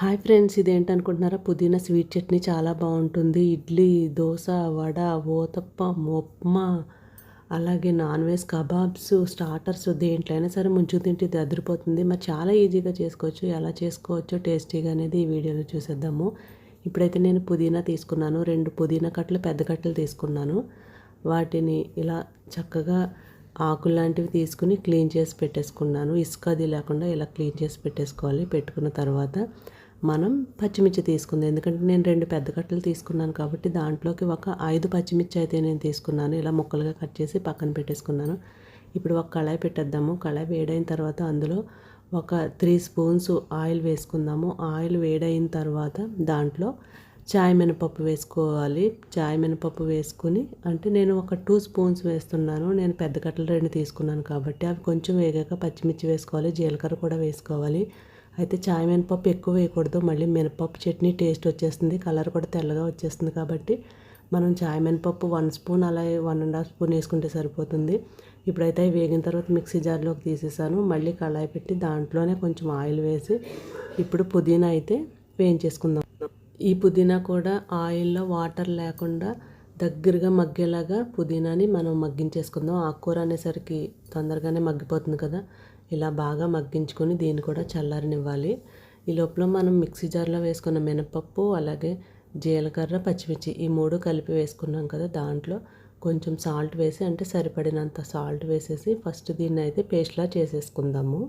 Hi friends ఇదేంటనుకుంటున్నారా? పుదీనా sweet chutney చాలా బాగుంటుంది. ఇడ్లీ దోశ వడ ఓతప్ప ఉప్మా అలాగే నాన్ వెజ్ కబాబ్స్ స్టార్టర్స్ దేంట్లైనా సరే ముంచు తింటే ఇది అదిరిపోతుంది. మరి చాలా ఈజీగా చేసుకోవచ్చు. ఎలా చేసుకోవచ్చో టేస్టీగా అనేది ఈ వీడియోలో చూసేద్దాము. ఇప్పుడైతే నేను పుదీనా తీసుకున్నాను. రెండు పుదీనా కట్టలు పెద్ద కట్టలు తీసుకున్నాను. వాటిని ఇలా చక్కగా ఆకులు లాంటివి తీసుకుని క్లీన్ చేసి పెట్టేసుకున్నాను. ఇసుక అది లేకుండా ఇలా క్లీన్ చేసి పెట్టేసుకోవాలి. పెట్టుకున్న తర్వాత మనం పచ్చిమిర్చి తీసుకుంది. ఎందుకంటే నేను రెండు పెద్ద కట్టలు తీసుకున్నాను కాబట్టి దాంట్లోకి ఒక ఐదు పచ్చిమిర్చి అయితే నేను తీసుకున్నాను. ఇలా ముక్కలుగా కట్ చేసి పక్కన పెట్టేసుకున్నాను. ఇప్పుడు ఒక కళాయి పెట్టేద్దాము. కళాయి వేడైన తర్వాత అందులో ఒక త్రీ స్పూన్స్ ఆయిల్ వేసుకుందాము. ఆయిల్ వేడైన తర్వాత దాంట్లో చాయ్ మినపప్పు వేసుకోవాలి. చాయ్ మినపప్పు వేసుకుని అంటే నేను ఒక టూ స్పూన్స్ వేస్తున్నాను. నేను పెద్ద కట్టలు రెండు తీసుకున్నాను కాబట్టి అవి కొంచెం వేగాక పచ్చిమిర్చి వేసుకోవాలి. జీలకర్ర కూడా వేసుకోవాలి. అయితే చాయ్ మినపప్పు ఎక్కువ వేయకూడదు. మళ్ళీ మినపప్పు చట్నీ టేస్ట్ వచ్చేస్తుంది. కలర్ కూడా తెల్లగా వచ్చేస్తుంది కాబట్టి మనం చాయ్ మినపప్పు వన్ స్పూన్ అలా వన్ అండ్ హాఫ్ స్పూన్ వేసుకుంటే సరిపోతుంది. ఇప్పుడైతే అవి వేగిన తర్వాత మిక్సీ జార్లోకి తీసేసాను. మళ్ళీ కళాయి పెట్టి దాంట్లోనే కొంచెం ఆయిల్ వేసి ఇప్పుడు పుదీనా అయితే వేయించేసుకుందాం. ఈ పుదీనా కూడా ఆయిల్లో వాటర్ లేకుండా దగ్గరగా మగ్గేలాగా పుదీనాని మనం మగ్గించేసుకుందాం. ఆకుకూర అనేసరికి తొందరగానే మగ్గిపోతుంది కదా. ఇలా బాగా మగ్గించుకొని దీన్ని కూడా చల్లారనివ్వాలి. ఈ లోపల మనం మిక్సీ జార్లో వేసుకున్న మినపప్పు అలాగే జీలకర్ర పచ్చిమిర్చి ఈ మూడు కలిపి వేసుకున్నాం కదా దాంట్లో. కొంచెం సాల్ట్ వేసి అంటే సరిపడినంత సాల్ట్ వేసేసి ఫస్ట్ దీన్ని అయితే పేస్ట్లా చేసేసుకుందాము.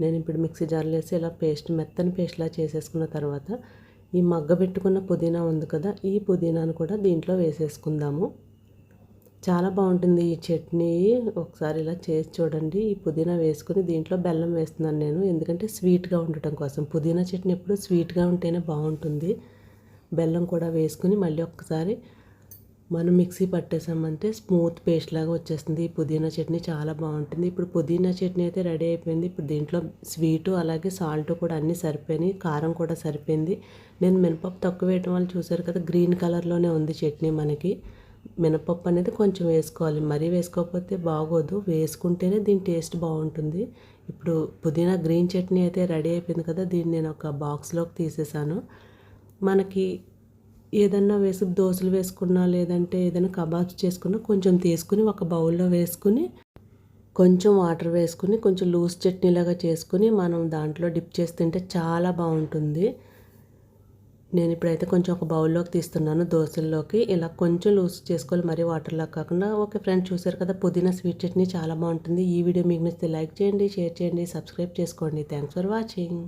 నేను ఇప్పుడు మిక్సీ జార్లో వేసి ఇలా పేస్ట్ మెత్తని పేస్ట్లా చేసేసుకున్న తర్వాత ఈ మగ్గ పెట్టుకున్న పుదీనా ఉంది కదా ఈ పుదీనాను కూడా దీంట్లో వేసేసుకుందాము. చాలా బాగుంటుంది ఈ చట్నీ. ఒకసారి ఇలా చేసి చూడండి. ఈ పుదీనా వేసుకుని దీంట్లో బెల్లం వేస్తున్నాను నేను. ఎందుకంటే స్వీట్గా ఉండటం కోసం. పుదీనా చట్నీ ఎప్పుడు స్వీట్గా ఉంటేనే బాగుంటుంది. బెల్లం కూడా వేసుకుని మళ్ళీ ఒక్కసారి మనం మిక్సీ పట్టేసామంటే స్మూత్ పేస్ట్ లాగా వచ్చేస్తుంది. ఈ పుదీనా చట్నీ చాలా బాగుంటుంది. ఇప్పుడు పుదీనా చట్నీ అయితే రెడీ అయిపోయింది. ఇప్పుడు దీంట్లో స్వీటు అలాగే సాల్ట్ కూడా అన్నీ సరిపోయినాయి. కారం కూడా సరిపోయింది. నేను మినపప్పు తక్కువ వేయటం వల్ల చూసారు కదా గ్రీన్ కలర్లోనే ఉంది చట్నీ మనకి. మినపప్పు అనేది కొంచెం వేసుకోవాలి. మరీ వేసుకోకపోతే బాగోదు. వేసుకుంటేనే దీని టేస్ట్ బాగుంటుంది. ఇప్పుడు పుదీనా గ్రీన్ చట్నీ అయితే రెడీ అయిపోయింది కదా దీన్ని నేను ఒక బాక్స్లోకి తీసేసాను. మనకి ఏదన్నా వేసి దోశలు వేసుకున్నా లేదంటే ఏదైనా కబాబ్స్ చేసుకున్నా కొంచెం తీసుకుని ఒక బౌల్లో వేసుకుని కొంచెం వాటర్ వేసుకుని కొంచెం లూజ్ చట్నీలాగా చేసుకుని మనం దాంట్లో డిప్ చేసి తింటే చాలా బాగుంటుంది. నేను ఇప్పుడైతే కొంచెం ఒక బౌల్లోకి తీస్తున్నాను దోశల్లోకి. ఇలా కొంచెం లూజ్ చేసుకోవాలి. మరీ వాటర్లా కాకుండా. ఓకే ఫ్రెండ్స్ చూసారు కదా పుదీనా స్వీట్ చట్నీ చాలా బాగుంటుంది. ఈ వీడియో మీకు నచ్చితే లైక్ చేయండి షేర్ చేయండి సబ్స్క్రైబ్ చేసుకోండి. Thanks for watching